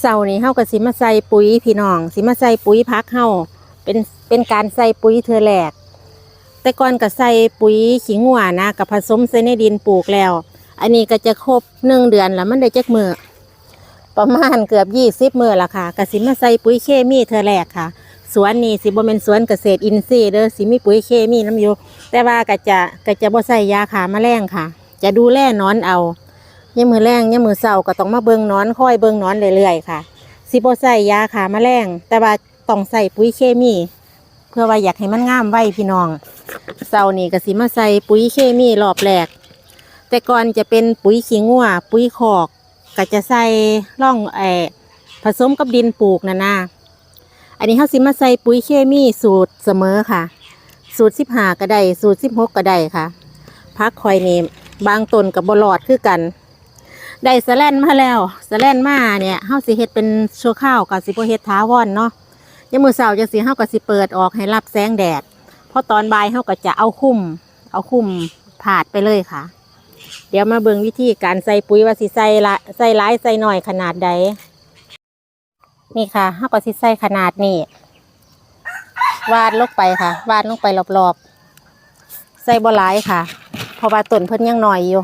เสาร์นี้เฮาก็สิมาใส่ปุ๋ยพี่น้องสิมาใส่ปุ๋ยพักเฮาเป็นเป็นการใส่ปุ๋ยเทอแรกแต่ก่อนก็ใส่ปุ๋ยขี้งัวนะกับผสมใส่ในดินปลูกแล้ว อันนี้ก็จะครบหนึ่งเดือนแล้วมันได้จักมือประมาณเกือบยี่สิบมือละค่ะก็สิมาใส่ปุ๋ยเคมีเทอแรกค่ะ สวนนี่สิบ่เป็นสวนเกษตรอินทรีย์เด้อสิมีปุ๋ยเคมีน้ำอยู่แต่ว่าก็จะก็จะบ่ใส่ยาขาแมลงค่ะ จะดูแลนอนเอา ยามือแรงยามมือเศร้าก็ต้องมาเบิ่งนอนค่อยเบิ่งนอนเรื่อยๆค่ะสิบ่ใส่ยาขาแมลงแต่ว่าต้องใส่ปุ๋ยเคมี เพื่อว่าอยากให้มันงามไว้พี่น้องเศร้านี่ก็สิมาใส่ปุ๋ยเคมีรอบแรกแต่ก่อนจะเป็นปุ๋ยขี้งัวปุ๋ยคอกก็จะใส่ร่องแออผสมกับดินปลูกนะนะอันนี้เขาสิมาใส่ปุ๋ยเคมีสูตรเสมอค่ะ สูตรสิบห้าก็ได้สูตรสิบหกก็ได้ค่ะพักคอยนี่บางต้นกับบลอดคือกัน ได้สแลนมาแล้วสแลนมาเนี่ยเฮาสิเฮ็ดเป็นชั่วข้าวกับสิบ่เฮ็ดท้าวอนเนาะยามมื้อเช้าจังสิเฮาก็สิเปิดออกให้รับแสงแดดพอตอนบ่ายเฮาก็จะเอาคุ้ม เอาคุ้มผาดไปเลยค่ะ เดี๋ยวมาเบิ่งวิธีการใส่ปุ๋ยว่าสิใส่ละใส่หลายใส่หน้อยขนาดใดนี่ค่ะเฮาก็สิใส่ขนาดนี้วาดลงไปค่ะ วาดลงไปรอบๆ ใส่บ่หลายค่ะ เพราะว่าต้นเพิ่นยังหน้อยอยู่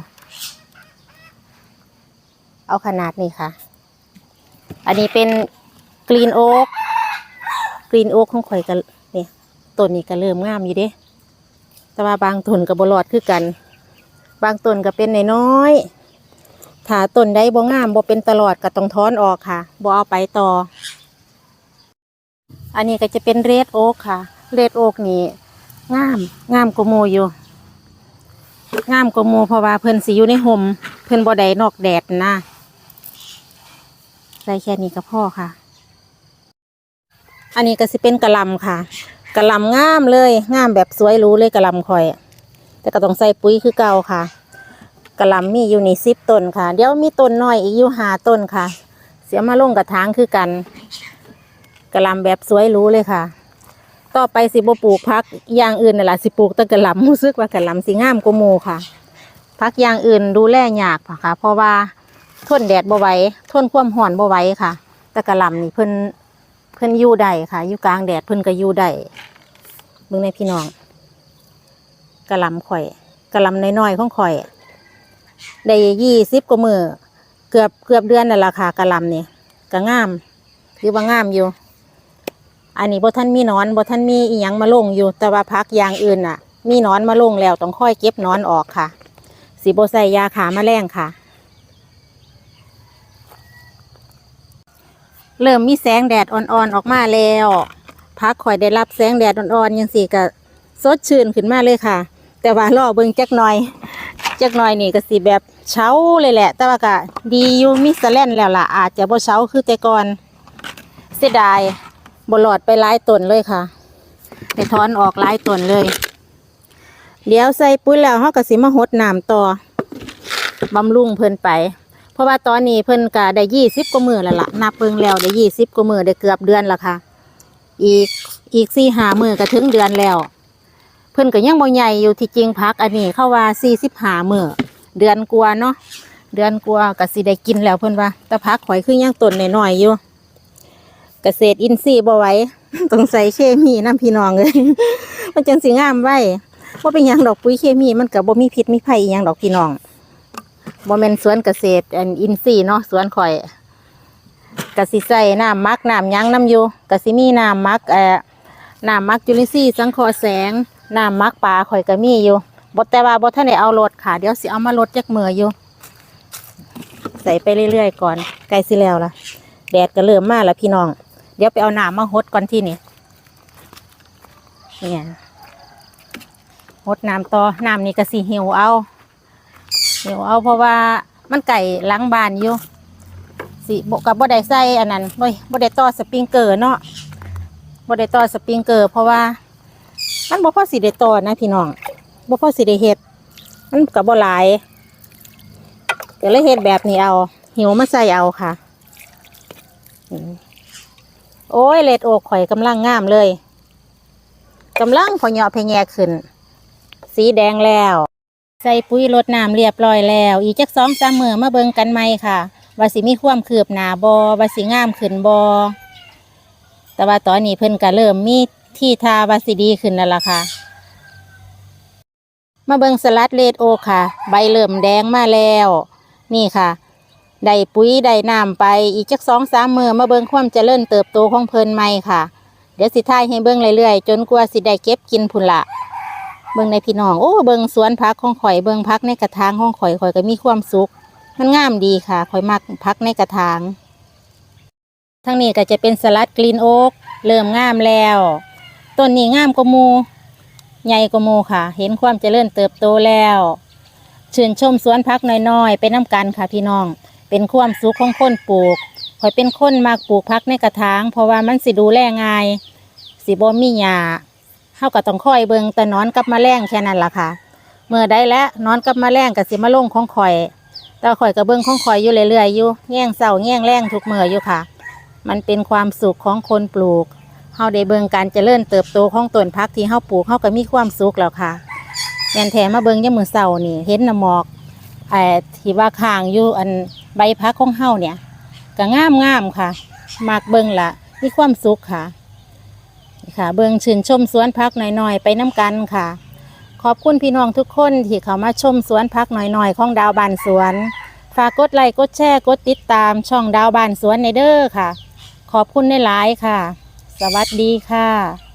เอาขนาดนี้ค่ะ อันนี้เป็นกรีนโอ๊กกรีนโอ๊กของข่อยกันนี่ต้นนี้ก็เริ่มงามอยู่เด้แต่ว่าบางต้นก็บรอดคือกัน บางต้นก็เป็นน้อยๆถ้าต้นใดบ่งามบ่เป็นตลอดก็ต้องถอนออกค่ะบ่เอาไปต่อ อันนี้ก็จะเป็นเรดโอ๊กค่ะ เรดโอ๊กนี่งามงามกว่าหมูอยู่งามกว่าหมูเพราะว่าเพิ่นสิอยู่ในห่มเพิ่นบ่ได้นอกแดดนะ ใส่แค่นี้ก็พอค่ะ อันนี้ก็สิเป็นกระลำค่ะกระลำงามเลยงามแบบสวยรู้เลยกระลำข่อย แต่ก็ต้องใส่ปุ๋ยคือเก่าค่ะกระลำมีอยู่นี่สิบต้นค่ะ เดี๋ยวมีต้นน้อยอีกอยู่หาต้นค่ะ เสียมาลงกระถางคือกันกระลำแบบสวยรู้เลยค่ะ ต่อไปสิบปลูกพักอย่างอื่นน่ะละสิปลูกแตะกระลำรู้สึกว่ากระลำสิงามกว่ามูค่ะ พักอย่างอื่นดูแลยากค่ะ เพราะว่า ทนแดดบ่ไหวทนความร้อนบ่ไหวค่ะ แต่กะลำนี่เพิ่นเพิ่นอยู่ได้ค่ะอยู่กลางแดดเพิ่นก็อยู่ได้เบิ่งในพี่น้องกะลำข่อยกะลำน้อยๆของข่อยได้ยี่สิบกว่ามือเกือบเกือบเดือนนั่นแหละค่ะกะลำนี่ก็งามหรือว่างามอยู่ อันนี้บ่ท่านมีนอนบ่ท่านมีอีหยังมาลงอยู่แต่ว่าพักอย่างอื่นน่ะ มีนอนมาลงแล้วต้องค่อยเก็บนอนออกค่ะสีโบใส่ยาขาแมลงค่ะ เริ่มมีแสงแดดอ่อนๆออกมาแล้วพักคอยได้รับแสงแดดอ่อนๆยังสีก็สดชื่นขึ้นมาเลยค่ะ แต่ว่ารอเบิ่งจักหน่อยจักหน่อยนี่ก็สีแบบเช้าเลยแหละ แต่ว่าก็ดีอยู่มีสแลนแล้วล่ะอาจจะบ่เช้าคือแต่ก่อนเสียดายบ่หลอดไปหลายต้นเลยค่ะไปถอนออกหลายต้นเลยเดี๋ยวใส่ปุ๋ยแล้วเฮาก็สิมาหดน้ำต่อบำรุงเพิ่นไป เพราะว่าตอนนี้เพิ่นก็ได้ยี่สิบกว่ามือแล้วล่ะนับเบิ่งแล้วได้ยี่สิบกว่ามือได้เกือบเดือนแล้วค่ะ อีกอีกสี่หามือก็ถึงเดือนแล้ว เพิ่นก็ยังบ่ใหญ่อยู่ที่จริงพักอันนี้เข้าว่าสี่สิบหามือเดือนกว่าเนาะเดือนกว่าก็สิได้กินแล้วเพิ่นว่าแต่พักข่อยคือยังต้นหน้อยๆอยู่เกษตรอินทรีย์บ่ไหวต้องใส่เคมีน้ำพี่น้องเลยมันจังสิงามไว้ว่าเป็นยังดอกปุ๋ยเคมีมันกับบ่มีพิษมีภัยยังดอกพี่น้อง บ่แม่นสวนเกษตร อันอินทรีย์เนาะสวนข่อยกสิใส่น้ำมักน้ำยังน้ำอยู่กสิมีน้ำมักเอ่อน้ำมักจุลินทรีย์สังเคราะห์แสงน้ำมักปลาข่อยก็มีอยู่บ่แต่ว่าบ่ทันได้เอารถค่ะ เดี๋ยวสิเอามาลดจักมืออยู่ ใส่ไปเรื่อยๆก่อนใกล้สิแล้วล่ะ แดดก็เริ่มมาแล้วพี่น้อง เดี๋ยวไปเอาน้ำมาหดก่อนที่นี่เนี่ยหดน้ำต่อน้ำนี่ก็สิหี่ยวเอา เหี่ยวเอาเพราะว่ามันไก่ล้างบานอยู่สิบกับบ่ได้ใส่อันนั้นบ่บ่ได้ต่อสปริงเกอร์เนาะบ่ได้ต่อสปริงเกอร์ เพราะว่า มันบ่พอสิได้ต่อนะพี่น้องบ่พอสิได้เฮ็ดมันก็บ่หลายก็เลยเฮ็ดแบบนี้เอา หิวมาใส่เอาค่ะโอ้ยเลดโอกข่อยกำลังงามเลยกำลังพอเหยาะพะแยขึ้น สีแดงแล้ว ส่ปุ๋ยรดน้ำเรียบร้อยแล้ว อีกจักสองสามมือมาเบิ่งกันใหม่ค่ะว่าสิมีความคืบหนาบอว่าสิงามขึ้นบอแต่ว่าตอนนี้เพิ่นก็เริ่มมีที่ทาว่าสิดีขึ้นแล้วล่ะค่ะ มาเบิงสลัดเลดโอค่ะ ใบเริ่มแดงมาแล้ว นี่ค่ะได้ปุ๋ยได้น้ำไปอีกจักสองสามมือมาเบิงความเจริญเติบโตของเพิ่นใหม่ค่ะ เดี๋ยวสิท้ายให้เบิงเรื่อยๆจนกว่าสิได้เก็บกินพุ่นละ เบิงในพี่น้อง โอ้เบิงสวนพักของข่อยเบิงพักในกระถางของข่อยข่อยก็มีความสุข มันงามดีค่ะข่อยมักพักในกระถางทั้งนี้ก็จะเป็นสลัดกรีนโอ๊กเริ่มงามแล้วต้นนี้งามกว่ามูใหญ่กว่ามูค่ะ เห็นความเจริญเติบโตแล้วชื่นชมสวนพักน้อยๆเป็นน้ำกันค่ะพี่น้อง เป็นความสุขของคนปลูกข่อยเป็นคนมากปลูกพักในกระถาง เพราะว่ามันสิดูแลง่าย สิบ่มีหญ้า เฮาก็ต้องคอยเบิงแต่นอนกับแมลงแค่นั้นล่ะค่ะ เมื่อได้แล้วนอนกับแมลงก็สิมาลงของข่อย แต่ข่อยก็เบิงของข่อยอยู่เรื่อยๆอยู่แง่งเสาแง่งแรงทุกเมื่ออยู่ค่ะ มันเป็นความสุขของคนปลูกเฮาได้เบิงการเจริญเติบโตของต้นพักที่เฮาปลูกเฮาก็มีความสุขแล้วค่ะแม่นแถมมาเบิงยามมื้อเช้านี่ เห็นน้ำหมอกไอ้ที่ว่าข้างอยู่อันใบพักของเฮาเนี่ยก็งามงามๆค่ะมักเบิงละมีความสุขค่ะ ค่ะเบื้องชื่นชมสวนพักหน่อยๆ ไปน้ำกันค่ะ ขอบคุณพี่น้องทุกคนที่เข้ามาชมสวนพักหน่อยๆ ของดาวบานสวน ฝากกดไลค์กดแชร์กดติดตามช่องดาวบานสวนในเด้อค่ะ ขอบคุณในหลายค่ะ สวัสดีค่ะ